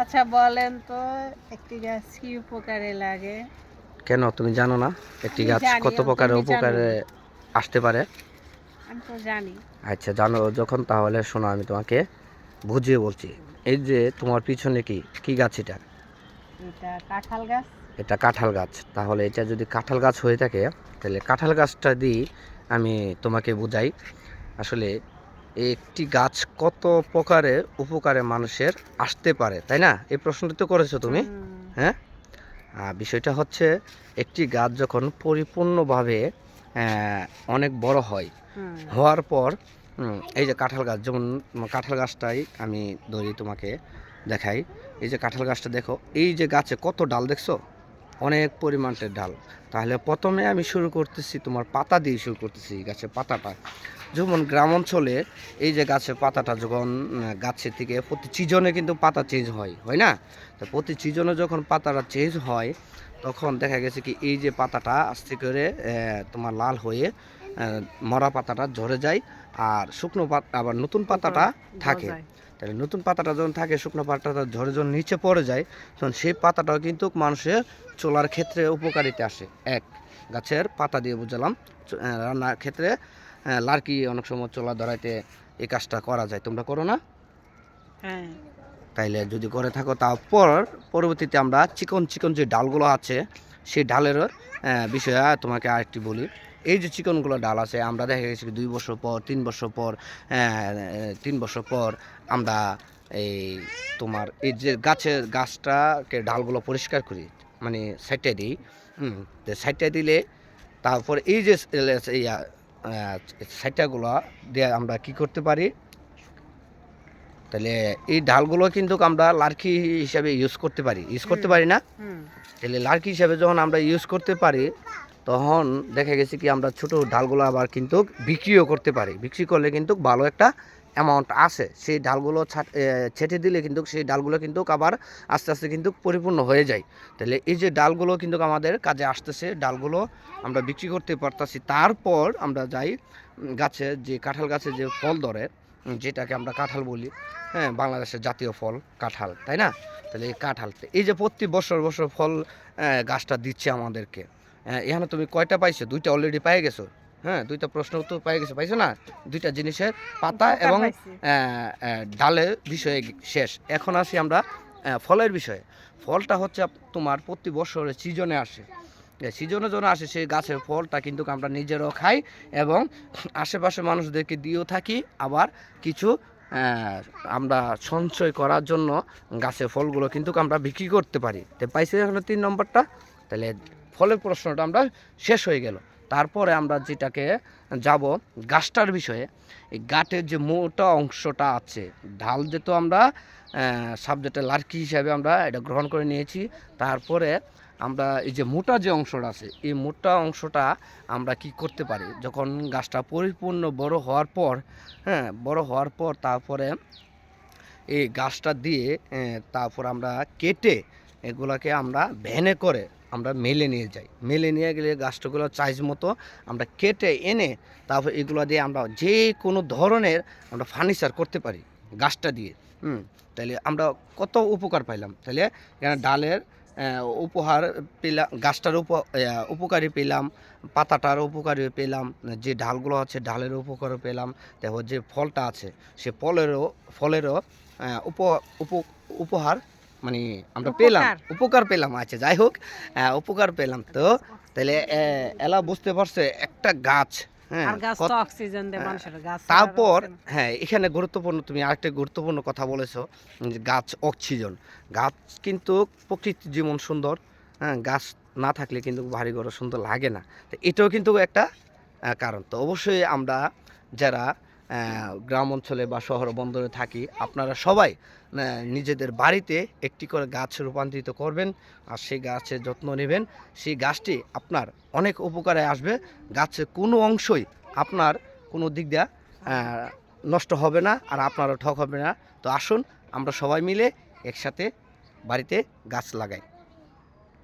আচ্ছা বলেন তো একটি গাছ কি উপকারে লাগে? কেন? তুমি জানো না? একটি গাছ কত তুমি প্রকারের উপকারে আসতে পারে? আমি তো জানি। আচ্ছা জানো যখন তাহলে শোনো আমি তোমাকে বুঝিয়ে বলছি। এই যে তোমার পিছনে কি? কি গাছ এটা? এটা কাঁঠাল গাছ। এটা কাঁঠাল গাছ। তাহলে এটা যদি কাঁঠাল গাছ হয়ে থাকে তাহলে কাঁঠাল গাছটা দিয়ে আমি তোমাকে বুঝাই। আসলে একটি গাছ কত প্রকারে উপকারে মানুষের আসতে পারে তাই না? এই প্রশ্নটি তো করেছ তুমি হ্যাঁ? বিষয়টা হচ্ছে একটি গাছ যখন পরিপূর্ণভাবে অনেক বড় হয় হওয়ার পর এই যে কাঁঠাল গাছ যেমন কাঁঠাল গাছটাই আমি ধরি তোমাকে দেখাই এই যে কাঁঠাল গাছটা দেখো এই যে গাছে কত ডাল দেখছ? অনেক পরিমাণের ডাল। তাহলে প্রথমে আমি শুরু করতেছি তোমার পাতা দিয়ে শুরু করতেছি গাছের পাতাটা। যেমন গ্রাম অঞ্চলে এই যে গাছের পাতাটা যখন গাছের থেকে প্রতি সিজনে কিন্তু পাতা চেঞ্জ হয় হয় না? তো প্রতি সিজনে যখন পাতাটা চেঞ্জ হয়, তখন দেখা গেছে কি এই যে পাতাটা আস্তে করে তোমার লাল হয়ে মরা পাতাটা ঝরে যায় আর শুকনো পাতা আবার নতুন পাতাটা থাকে। তাহলে নতুন পাতাটা যখন থাকে শুকনো পাতাটা ঝরে যখন নিচে পড়ে যায় তখন সেই পাতাটাও কিন্তু মানুষের চলার ক্ষেত্রে উপকারিতা আসে। এক গাছের পাতা দিয়ে বুঝালাম রান্নার ক্ষেত্রে লার্কি অনেক সময় চলা ধরাইতে এই কাজটা করা যায়। তোমরা করো না? হ্যাঁ। তাইলে যদি করে থাকো তারপর পরবর্তীতে আমরা চিকন চিকন যে ডালগুলো আছে সেই ডালের বিষয়ে তোমাকে আরেকটি বলি। এই যে চিকনগুলো ডাল আছে আমরা দেখা গেছে দুই বছর পর তিন বছর পর তিন বছর পর আমরা এই তোমার এই যে গাছের গাছটাকে ডালগুলো পরিষ্কার করি মানে সাইডটা দিই হুম তো দিলে তারপর এই যে সাইডটাগুলো দিয়ে আমরা কি করতে পারি? তাহলে এই ডালগুলো কিন্তু আমরা লার্কি হিসাবে ইউজ করতে পারি। ইউজ করতে পারি না? তাহলে লার্কি হিসাবে যখন আমরা ইউজ করতে পারি তখন দেখা গেছে কি, আমরা ছোট ডালগুলো আবার কিন্তু বিক্রিও করতে পারি। বিক্রি করলে কিন্তু ভালো একটা অ্যামাউন্ট আসে। সেই ডালগুলো ছাট- দিলে কিন্তু সেই ডালগুলো কিন্তু আবার আস্তে আস্তে কিন্তু পরিপূর্ণ হয়ে যায়। তাহলে এই যে ডালগুলো কিন্তু আমাদের কাজে আসতেছে, ডালগুলো আমরা বিক্রি করতে পারতাছি। তারপর আমরা যাই গাছে যে কাঁঠাল গাছে যে ফল ধরে যেটাকে আমরা কাঁঠাল বলি হ্যাঁ বাংলাদেশের জাতীয় ফল কাঁঠাল, তাই না? তাহলে এই কাঁঠাল, এই যে প্রতি বছর বছর ফল গাছটা দিচ্ছে আমাদেরকে। এখানে তুমি কয়টা পাইছো? দুইটা অলরেডি পেয়ে গেছো। হ্যাঁ দুইটা প্রশ্ন উত্তর পেয়ে গেছো। পাইছো না? দুইটা জিনিসের পাতা এবং ডালের বিষয়ে শেষ। এখন আসি আমরা ফলের বিষয়ে। ফলটা হচ্ছে তোমার প্রতি বছরের সিজনে আসে। সিজনে যখন আসে সেই গাছের ফলটা কিন্তু আমরা নিজেরাও খাই এবং আশেপাশে মানুষদেরকে দিয়েও থাকি। আবার কিছু আমরা সঞ্চয় করার জন্য গাছের ফলগুলো কিন্তু আমরা বিক্রি করতে পারি। তো পাইছি এখন তিন নম্বরটা? তাহলে ফলের প্রশ্নটা আমরা শেষ হয়ে গেল। তারপরে আমরা যেটাকে যাব গাছটার বিষয়ে, এই গাটের যে মোটা অংশটা আছে, ঢাল যে তো আমরা সাবজেক্টে লার্কি হিসাবে আমরা এটা গ্রহণ করে নিয়েছি। তারপরে আমরা এই যে মোটা যে অংশটা আছে, এই মোটা অংশটা আমরা কি করতে পারি? যখন গাছটা পরিপূর্ণ বড় হওয়ার পর হ্যাঁ বড় হওয়ার পর তারপরে এই গাছটা দিয়ে তারপর আমরা কেটে এগুলাকে আমরা ভ্যানে করে আমরা মেলে নিয়ে যাই। মেলে নিয়ে গেলে গাছটাগুলো চাইজ মতো আমরা কেটে এনে তারপর এগুলো দিয়ে আমরা যে কোনো ধরনের আমরা ফার্নিচার করতে পারি গাছটা দিয়ে। হুম তাহলে আমরা কত উপকার পাইলাম? তাহলে ডালের উপহার পেলাম, গাছটার উপ উপকারী পেলাম, পাতাটার উপকারী পেলাম, যে ডালগুলো আছে ডালের উপকার পেলাম, তারপর যে ফলটা আছে সে ফলেরও ফলেরও উপ- উপহার মানে আমরা পেলাম উপকার। পেলাম আচ্ছা যাই হোক উপকার পেলাম তো। তাহলে এলা বুঝতে পারছে একটা গাছ হ্যাঁ গাছ অক্সিজেন দেয় হ্যাঁ, তারপর হ্যাঁ এখানে গুরুত্বপূর্ণ তুমি আরেকটা গুরুত্বপূর্ণ কথা বলেছ যে গাছ অক্সিজেন গাছ কিন্তু প্রকৃতির জীবন সুন্দর হ্যাঁ গাছ না থাকলে কিন্তু ভারী ঘর সুন্দর লাগে না। তো এটাও কিন্তু একটা কারণ। তো অবশ্যই আমরা যারা গ্রাম অঞ্চলে বা শহর বন্দরে থাকি, আপনারা সবাই নিজেদের বাড়িতে একটি করে গাছ রূপান্তরিত করবেন আর সেই গাছের যত্ন নেবেন। সেই গাছটি আপনার অনেক উপকারে আসবে। গাছের কোনো অংশই আপনার কোনো দিক দিয়া নষ্ট হবে না আর আপনারও ঠক হবে না। তো আসুন, আমরা সবাই মিলে একসাথে বাড়িতে গাছ লাগাই।